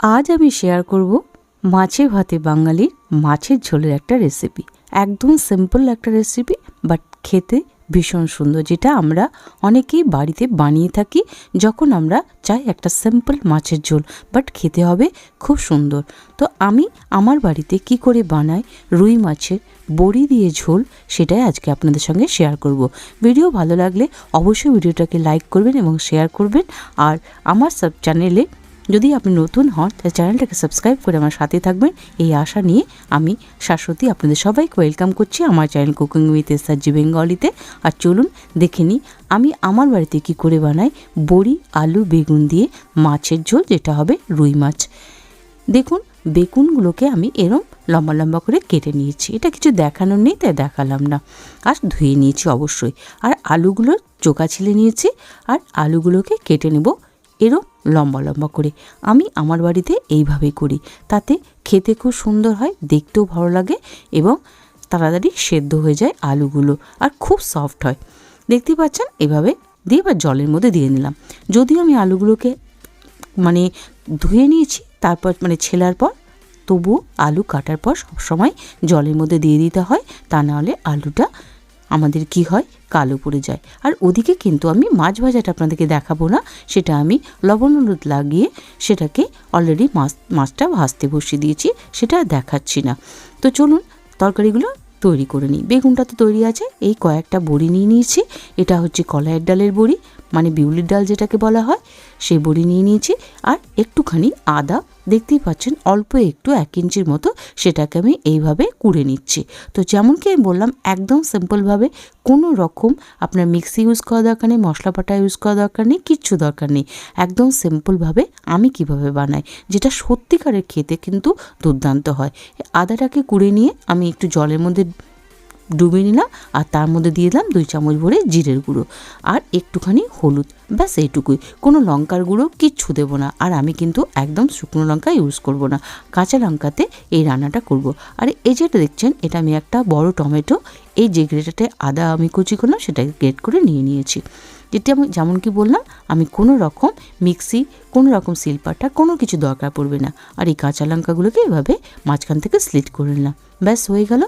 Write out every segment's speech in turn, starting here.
আজ আমি শেয়ার করব মাছে ভাতে বাঙালির মাছের ঝোলের একটা রেসিপি একদম সিম্পল একটা রেসিপি বাট খেতে ভীষণ সুন্দর, যেটা আমরা অনেকেই বাড়িতে বানিয়ে থাকি যখন আমরা চাই একটা সিম্পল মাছের ঝোল বাট খেতে হবে খুব সুন্দর। তো আমি আমার বাড়িতে কি করে বানাই রুই মাছের বড়ি দিয়ে ঝোল, সেটাই আজকে আপনাদের সঙ্গে শেয়ার করব। ভিডিও ভালো লাগলে অবশ্যই ভিডিওটাকে লাইক করবেন এবং শেয়ার করবেন, আর আমার সব চ্যানেলে যদি আপনি নতুন হন, তাহলে চ্যানেলটাকে সাবস্ক্রাইব করে আমার সাথে থাকবেন। এই আশা নিয়ে আমি শাশ্বতী আপনাদের সবাইকে ওয়েলকাম করছি আমার চ্যানেল কুকিং উইথ এসআরজি বেঙ্গলিতে আর চলুন দেখে নিই, আমি আমার বাড়িতে কি করে বানাই বড়ি, আলু, বেগুন দিয়ে মাছের ঝোল, যেটা হবে রুই মাছ। দেখুন, বেগুনগুলোকে আমি এরম লম্বা লম্বা করে কেটে নিয়েছি। এটা কিছু দেখানোর নেই, তাই দেখালাম না। আর ধুয়ে নিয়েছি অবশ্যই। আর আলুগুলো চোকা ছিলে নিয়েছি, আর আলুগুলোকে কেটে নেব এরম লম্বা লম্বা করে। আমি আমার বাড়িতে এইভাবেই করি। তাতে খেতে খুব সুন্দর হয়, দেখতেও ভালো লাগে এবং তাড়াতাড়ি সেদ্ধ হয়ে যায় আলুগুলো আর খুব সফট হয়। দেখতে পাচ্ছেন? এভাবে দিয়ে এবার জলের মধ্যে দিয়ে নিলাম। যদিও আমি আলুগুলোকে মানে ধুয়ে নিয়েছি, তারপর মানে ছেলার পর তবু আলু কাটার পর সবসময় জলের মধ্যে দিয়ে দিতে হয়। তা নাহলে আলুটা আমাদের কি হয়? কালো পড়ে যায়। আর ওদিকে কিন্তু আমি মাছ ভাজাটা আপনাদেরকে দেখাবো না, সেটা আমি লবণ হলুদ লাগিয়ে সেটাকে অলরেডি মাছ, মাছটা ভাজতে বসিয়ে দিয়েছি, সেটা দেখাচ্ছি না। তো চলুন তরকারিগুলো তৈরি করে নিই। বেগুনটা তো তৈরি আছে, এই কয়েকটা বড়ি নিয়ে নিয়েছি, এটা হচ্ছে কলাইয়ের ডালের বড়ি মানে বিউলির ডাল যেটাকে বলা হয় সেই বড়ি নিয়ে নিয়েছি। আর একটুখানি আদা, দেখতেই পাচ্ছেন অল্প একটু এক ইঞ্চির মতো সেটাকে আমি এইভাবে কুড়ে নিচ্ছি। তো যেমন কি আমি বললাম, একদম সিম্পলভাবে কোনো রকম আপনার মিক্সি ইউজ করা দরকার নেই, মশলা পাটা ইউজ করা দরকার নেই, কিচ্ছু দরকার নেই। একদম সিম্পলভাবে আমি কীভাবে বানাই, যেটা সত্যিকারের খেতে কিন্তু দুর্দান্ত হয়। আদাটাকে কুড়ে নিয়ে আমি একটু জলের মধ্যে ডুবিয়ে নিলাম আর তার মধ্যে দিয়ে দিলাম দুই চামচ ভরে জিরের গুঁড়ো আর একটুখানি হলুদ। ব্যাস এইটুকুই। কোনো লঙ্কার গুঁড়ো কিচ্ছু দেবো না। আর আমি কিন্তু একদম শুকনো লঙ্কা ইউজ করব না। কাঁচা লঙ্কাতে এই রান্নাটা করব। আর এই যেটা দেখছেন, এটা আমি একটা বড় টমেটো। এই যে গ্রেটাতে আদা আমি কুচি করলাম, সেটাকে গ্রেট করে নিয়ে নিয়েছি। যেটি আমি যেমন কি বললাম, আমি কোনো রকম মিক্সি, কোনো রকম শিলপাটা কোনো কিছু দরকার পড়বে না। আর এই কাঁচা লঙ্কাগুলোকে এভাবে মাঝখান থেকে স্লিট করে নিলাম। ব্যাস হয়ে গেল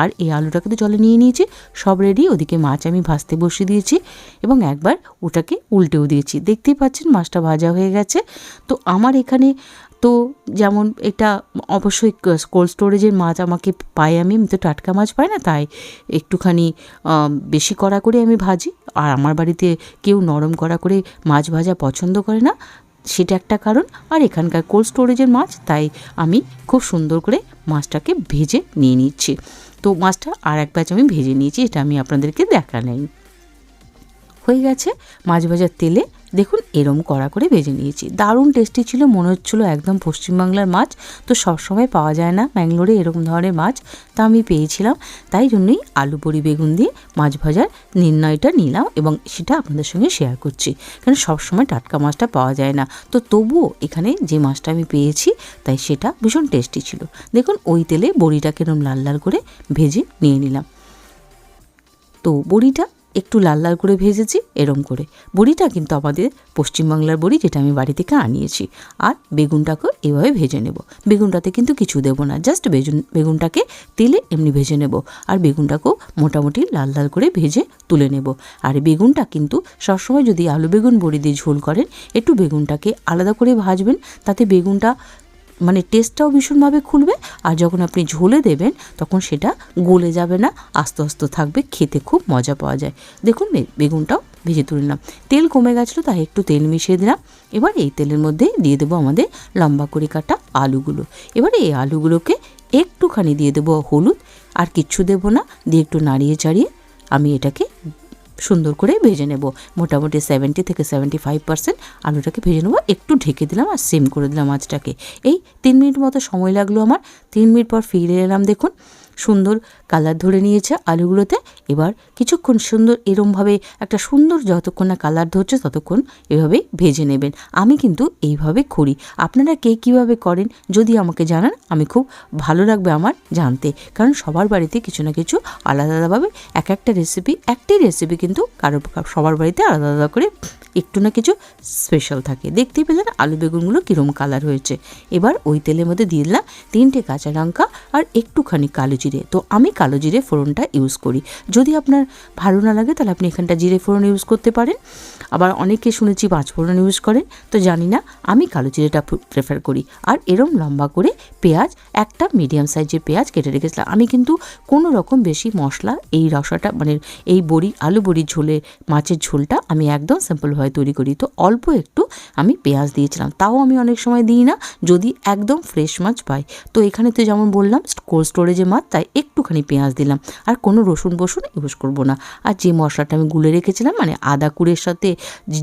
আর এই আলুটাকে তো জলে নিয়ে নিয়েছি, সব রেডি ওদিকে মাছ আমি ভাজতে বসিয়ে দিয়েছি এবং একবার ওটাকে উল্টেও দিয়েছি। দেখতেই পাচ্ছেন মাছটা ভাজা হয়ে গেছে। তো আমার এখানে তো যেমন এটা অবশ্যই কোল্ড স্টোরেজের মাছ আমাকে পাই আমি আমি তো টাটকা মাছ পাই না, তাই একটুখানি বেশি কড়া করে আমি ভাজি। আর আমার বাড়িতে কেউ নরম কড়া করে মাছ ভাজা পছন্দ করে না, সেটা একটা কারণ। আর এখানকার কোল্ড স্টোরেজের মাছ, তাই আমি খুব সুন্দর করে মাছটাকে ভেজে নিয়ে নিচ্ছি। তো মাছটা আর এক ব্যাচ আমি ভেজে নিয়েছি এটা আমি আপনাদেরকে দেখা নেই হয়ে গেছে। মাছ ভাজার তেলে দেখুন এরম কড়া করে ভেজে নিয়েছি। দারুণ টেস্টি ছিল, মনে হচ্ছিল একদম পশ্চিমবাংলার মাছ। তো সবসময় পাওয়া যায় না ব্যাঙ্গালোরে এরকম ধরনের মাছ। তা আমি পেয়েছিলাম। তাই জন্যই আলু বড়ি বেগুন দিয়ে মাছ ভাজার নির্ণয়টা নিলাম এবং সেটা আপনাদের সঙ্গে শেয়ার করছি। কারণ সবসময় টাটকা মাছটা পাওয়া যায় না। তো তবুও এখানে যে মাছটা আমি পেয়েছি, তাই সেটা ভীষণ টেস্টি ছিল। দেখুন ওই তেলে বড়িটাকে এরম লাল লাল করে ভেজে নিয়ে নিলাম। তো বড়িটা একটু লাল লাল করে ভেজেছি, এরম করে। বড়িটা কিন্তু আমাদের পশ্চিমবাংলার বড়ি, যেটা আমি বাড়ি থেকে আনিয়েছি। আর বেগুনটাকেও এভাবে ভেজে নেব। বেগুনটাতে কিন্তু কিছু দেব না জাস্ট বেগুন বেগুনটাকে তেলে এমনি ভেজে নেব। আর বেগুনটাকেও মোটামুটি লাল লাল করে ভেজে তুলে নেব। আর বেগুনটা কিন্তু সবসময় যদি আলু বেগুন বড়ি দিয়ে ঝোল করেন, একটু বেগুনটাকে আলাদা করে ভাজবেন, তাতে বেগুনটা মানে টেস্টটাও ভীষণভাবে খুলবে, আর যখন আপনি ঝোলে দেবেন, তখন সেটা গলে যাবে না, আস্তে আস্তে থাকবে, খেতে খুব মজা পাওয়া যায়। দেখুন বেগুনটাও ভেজে তুলে নিলাম। তেল কমে গেছিল, তাই একটু তেল মিশিয়ে দিলাম। এবার এই তেলের মধ্যে দিয়ে দেবো আমাদের লম্বা করে কাটা আলুগুলো। এবার এই আলুগুলোকে একটুখানি দিয়ে দেবো হলুদ, আর কিচ্ছু দেবো না, দিয়ে একটু নাড়িয়ে চাড়িয়ে আমি এটাকে সুন্দর করে ভেজে নেব। মোটামুটি সেভেন্টি থেকে সেভেন্টি ফাইভ পার্সেন্ট আলুটাকে ভেজে নেব। একটু ঢেকে দিলাম আর সিম করে দিলাম মাছটাকে এই তিন মিনিট মতো সময় লাগল আমার। তিন মিনিট পর ফিরে এলাম, দেখুন। সুন্দর কালার ধরে নিয়েছে আলুগুলোতে। এবার কিছুক্ষণ সুন্দর এরমভাবে একটা সুন্দর যতক্ষণ না কালার ধরছে ততক্ষণ এভাবে ভেজে নেবেন। আমি কিন্তু এইভাবে করি। আপনারা কে কীভাবে করেন যদি আমাকে জানান, আমি খুব ভালো লাগবে আমার জানতে। কারণ সবার বাড়িতে কিছু না কিছু আলাদা আলাদাভাবে এক একটা রেসিপি একটি রেসিপি কিন্তু কারও সবার বাড়িতে আলাদা আলাদা করে একটু না কিছু স্পেশাল থাকে। দেখতেই পেলেন আলু বেগুনগুলো কীরকম কালার হয়েছে। এবার ওই তেলের মধ্যে দিয়ে দিলাম তিনটে কাঁচা লঙ্কা আর একটুখানি কালো জিরে। তো আমি কালো জিরে ফোড়নটা ইউজ করি। যদি আপনার ভালো না লাগে, তাহলে আপনি এখানটা জিরে ফোড়ন ইউজ করতে পারেন। আবার অনেকে শুনেছি পাঁচ ফোড়ন ইউজ করেন। তো জানি না, আমি কালো জিরেটা প্রেফার করি। আর এরম লম্বা করে পেঁয়াজ, একটা মিডিয়াম সাইজের পেঁয়াজ কেটে রেখেছিলাম। আমি কিন্তু কোনো রকম বেশি মশলা, এই রসাটা মানে এই বড়ি, আলু বড়ির ঝোলে মাছের ঝোলটা আমি একদম সিম্পলভাবে তৈরি করি। তো অল্প একটু আমি পেঁয়াজ দিয়েছিলাম। তাও আমি অনেক সময় দিই না, যদি একদম ফ্রেশ মাছ পাই। তো এখানে তো যেমন বললাম কোল্ড স্টোরেজে মাছ তাই একটুখানি পেঁয়াজ দিলাম। আর কোনো রসুন বসুন ইউজ করব না। আর যে মশলাটা আমি গুলে রেখেছিলাম মানে আদা কুড়ের সাথে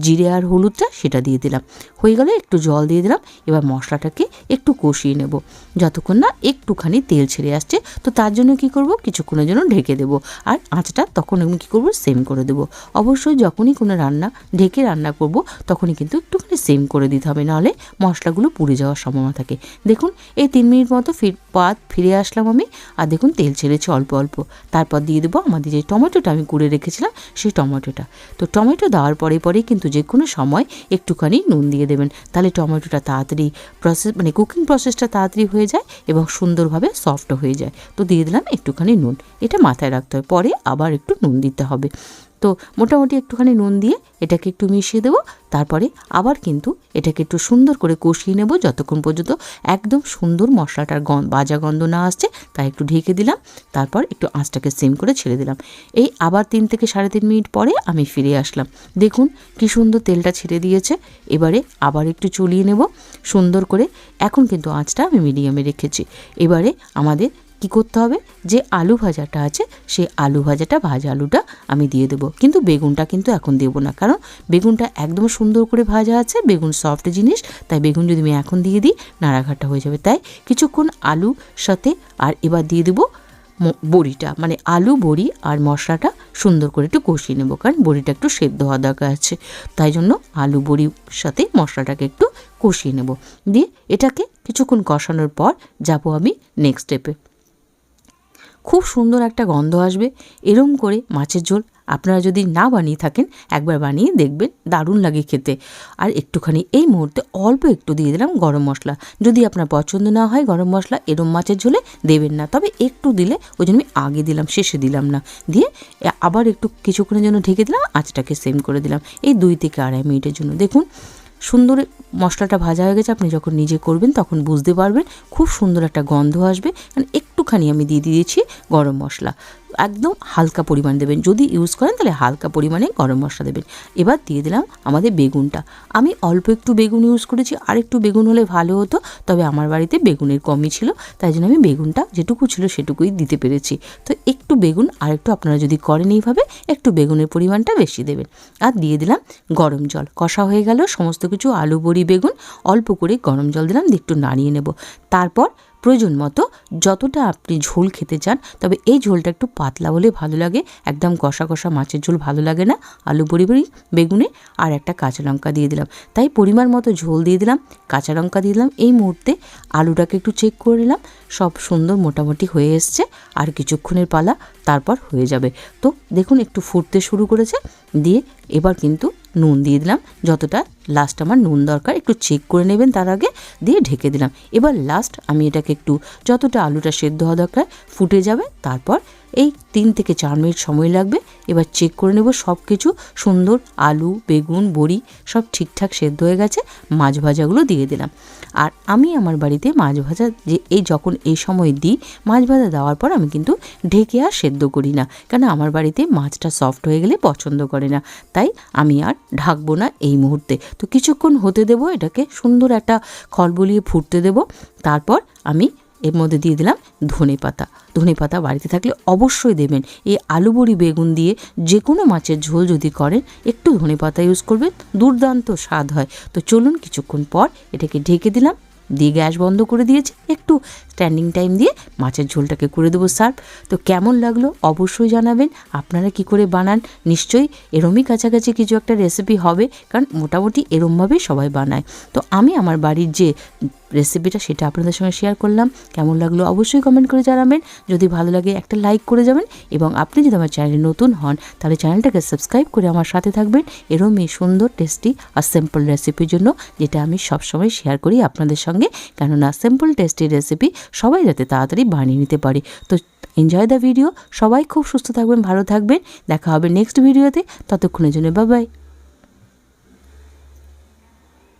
জিরে আর হলুদটা, সেটা দিয়ে দিলাম। হয়ে গেলে একটু জল দিয়ে দিলাম। এবার মশলাটাকে একটু কষিয়ে নেব। যতক্ষণ না একটুখানি তেল ছেড়ে আসছে, তো তার জন্য কি করব? কিছুক্ষণের জন্য ঢেকে দেবো। আর আঁচটা তখন আমি কী করব? সেম করে দেবো। অবশ্যই যখনই কোনো রান্না, ঢেকে রান্না করব, তখনই কিন্তু একটুখানি সেম করে দিতে হবে। নাহলে মশলাগুলো পুড়ে যাওয়ার সম্ভাবনা থাকে। দেখুন, এই তিন মিনিট মতো ফির পাত ফিরে আসলাম আমি। আর দেখুন, তেল ছেড়েছে অল্প অল্প। তারপর দিয়ে দেবো আমাদের যে টমেটোটা আমি কুড়ে রেখেছিলাম, সেই টমেটোটা। তো টমেটো দেওয়ার পরে পরে কিন্তু যে কোনো সময় একটুখানি নুন দিয়ে দেবেন। তাহলে টমেটোটা তাড়াতাড়ি প্রসেস মানে কুকিং প্রসেসটা তাড়াতাড়ি হয়ে যায় এবং সুন্দরভাবে সফট হয়ে যায়। তো দিয়ে দিলাম একটুখানি নুন। এটা মাথায় রাখতে হবে। পরে আবার একটু নুন দিতে হবে। তো মোটামুটি একটুখানি নুন দিয়ে এটাকে একটু মিশিয়ে দেবো। তারপরে আবার কিন্তু এটাকে একটু সুন্দর করে কষিয়ে নেব। যতক্ষণ পর্যন্ত একদম সুন্দর মশলাটার গন্ধ বাজা গন্ধ না আসছে, তাই একটু ঢেকে দিলাম। তারপর একটু আঁচটাকে সিম করে ছেড়ে দিলাম। এই আবার তিন থেকে সাড়ে তিন মিনিট পরে আমি ফিরে আসলাম। দেখুন কি সুন্দর তেলটা ছেড়ে দিয়েছে। এবারে আবার একটু চলিয়ে নেব। সুন্দর করে এখন কিন্তু আঁচটা আমি মিডিয়ামে রেখেছি। এবারে আমাদের কি করতে হবে? যে আলু ভাজাটা আছে, সেই আলু ভাজাটা, ভাজা আলুটা আমি দিয়ে দেবো। কিন্তু বেগুনটা কিন্তু এখন দেবো না। কারণ বেগুনটা একদম সুন্দর করে ভাজা আছে, বেগুন সফট জিনিস, তাই বেগুন যদি আমি এখন দিয়ে দিই, নাড়াঘাটা হয়ে যাবে। তাই কিছুক্ষণ আলু সাথে আর এবার দিয়ে দেবো বড়িটা। মানে আলু, বড়ি আর মশলাটা সুন্দর করে একটু কষিয়ে নেব। কারণ বড়িটা একটু সেদ্ধ হওয়া দরকার আছে। তাই জন্য আলু, বড়ির সাথে মশলাটাকে একটু কষিয়ে নেব। দিয়ে এটাকে কিছুক্ষণ কষানোর পর যাব আমি নেক্সট স্টেপে খুব সুন্দর একটা গন্ধ আসবে। এরম করে মাছের ঝোল আপনারা যদি না বানিয়ে থাকেন, একবার বানিয়ে দেখবেন, দারুণ লাগে খেতে। আর একটুখানি এই মুহূর্তে অল্প একটু দিয়ে দিলাম গরম মশলা। যদি আপনার পছন্দ না হয় গরম মশলা, এরম মাছের ঝোলে দেবেন না। তবে একটু দিলে, ওই জন্য আমি আগে দিলাম, শেষে দিলাম না। দিয়ে আবার একটু কিছুক্ষণের জন্য ঢেকে দিলাম, আঁচটাকে সেম করে দিলাম। এই দুই থেকে আড়াই মিনিটের জন্য। দেখুন, সুন্দর মশলাটা ভাজা হয়ে গেছে। আপনি যখন নিজে করবেন, তখন বুঝতে পারবেন। খুব সুন্দর একটা গন্ধ আসবে। কারণ একটুখানি আমি দিয়ে দিয়েছি গরম মশলা। একদম হালকা পরিমাণ দেবেন। যদি ইউজ করেন তাহলে হালকা পরিমাণে গরম মশলা দেবেন। এবার দিয়ে দিলাম আমাদের বেগুনটা। আমি অল্প একটু বেগুন ইউজ করেছি আর একটু বেগুন হলে ভালো হতো, তবে আমার বাড়িতে বেগুনের কমই ছিল। তাই জন্য আমি বেগুনটা যেটুকু ছিল সেটুকুই দিতে পেরেছি। তো একটু বেগুন আর একটু আপনারা যদি করেন এইভাবে, একটু বেগুনের পরিমাণটা বেশি দেবেন। আর দিয়ে দিলাম গরম জল। কষা হয়ে গেল, সমস্ত কিছু আলু, বড়ি, বেগুন, অল্প করে গরম জল দিলাম, দিয়ে একটু নাড়িয়ে নেব। তারপর প্রয়োজন মতো যতটা আপনি ঝোল খেতে চান, তবে এই ঝোলটা একটু পাতলা হলে ভালো লাগে। একদম কষা কষা মাছের ঝোল ভালো লাগে না। আলু বড়ি বড়ি বেগুনে আর একটা কাঁচা লঙ্কা দিয়ে দিলাম। তাই পরিমাণ মতো ঝোল দিয়ে দিলাম, কাঁচা লঙ্কা দিয়ে দিলাম। এই মুহূর্তে আলুটাকে একটু চেক করে নিলাম। সব সুন্দর মোটামুটি হয়ে এসছে। আর কিছুক্ষণের পালা, তারপর হয়ে যাবে। তো দেখুন, একটু ফুটতে শুরু করেছে। দিয়ে এবার কিন্তু নুন দিয়ে দিলাম। যতটা লাস্ট আমার নুন দরকার, একটু চেক করে নেবেন তার আগে, দিয়ে ঢেকে দিলাম। এবার লাস্ট আমি এটাকে একটু যতটা আলুটা সেদ্ধ হওয়া দরকার, ফুটে যাবে, তারপর এই তিন থেকে চার মিনিট সময় লাগবে। এবার চেক করে নেব সব কিছু সুন্দর আলু, বেগুন, বড়ি, সব ঠিকঠাক সেদ্ধ হয়ে গেছে, মাছ ভাজাগুলো দিয়ে দিলাম। আর আমি আমার বাড়িতে মাছ ভাজা যে, এই যখন এই সময় দিই, মাছ ভাজা দেওয়ার পর আমি কিন্তু ঢেকে আর সেদ্ধ করি না। কেন আমার বাড়িতে মাছটা সফট হয়ে গেলে পছন্দ করে না। তাই আমি আর ঢাকবো না এই মুহূর্তে। তো কিছুক্ষণ হতে দেব, এটাকে সুন্দর একটা খল খলবলিয়ে ফুটতে দেব। তারপর আমি এর মধ্যে দিয়ে দিলাম ধনে পাতা। ধনে পাতা বাড়িতে থাকলে অবশ্যই দেবেন। এই আলু বড়ি বেগুন দিয়ে যে কোনো মাছের ঝোল যদি করেন, একটু ধনে পাতা ইউজ করবেন, দুর্দান্ত স্বাদ হয়। তো চলুন কিছুক্ষণ পর এটাকে ঢেকে দিলাম। দিয়ে গ্যাস বন্ধ করে দিয়েছি। একটু স্ট্যান্ডিং টাইম দিয়ে মাছের ঝোলটাকে করে দেবো সার্ভ তো কেমন লাগল অবশ্যই জানাবেন। আপনারা কি করে বানান? নিশ্চয়ই এরমই কাছাকাছি কিছু একটা রেসিপি হবে, কারণ মোটামুটি এরমভাবেই সবাই বানায়। তো আমি আমার বাড়ির যে রেসিপিটা সেটা আপনাদের সঙ্গে শেয়ার করলাম। কেমন লাগল অবশ্যই কমেন্ট করে জানাবেন। যদি ভালো লাগে একটা লাইক করে যাবেন এবং আপনি যদি আমার চ্যানেলে নতুন হন, তাহলে চ্যানেলটাকে সাবস্ক্রাইব করে আমার সাথে থাকবেন। এরম এই সুন্দর টেস্টি আর সিম্পল রেসিপির জন্য যেটা আমি সবসময় শেয়ার করি আপনাদের সঙ্গে। কেননা সিম্পল টেস্টি রেসিপি সবাই যাতে তাড়াতাড়ি বানিয়ে নিতে পারে। তো এনজয় দ্য ভিডিও সবাই খুব সুস্থ থাকবেন, ভালো থাকবেন। দেখা হবে নেক্সট ভিডিওতে ততক্ষণের জন্য বাবাই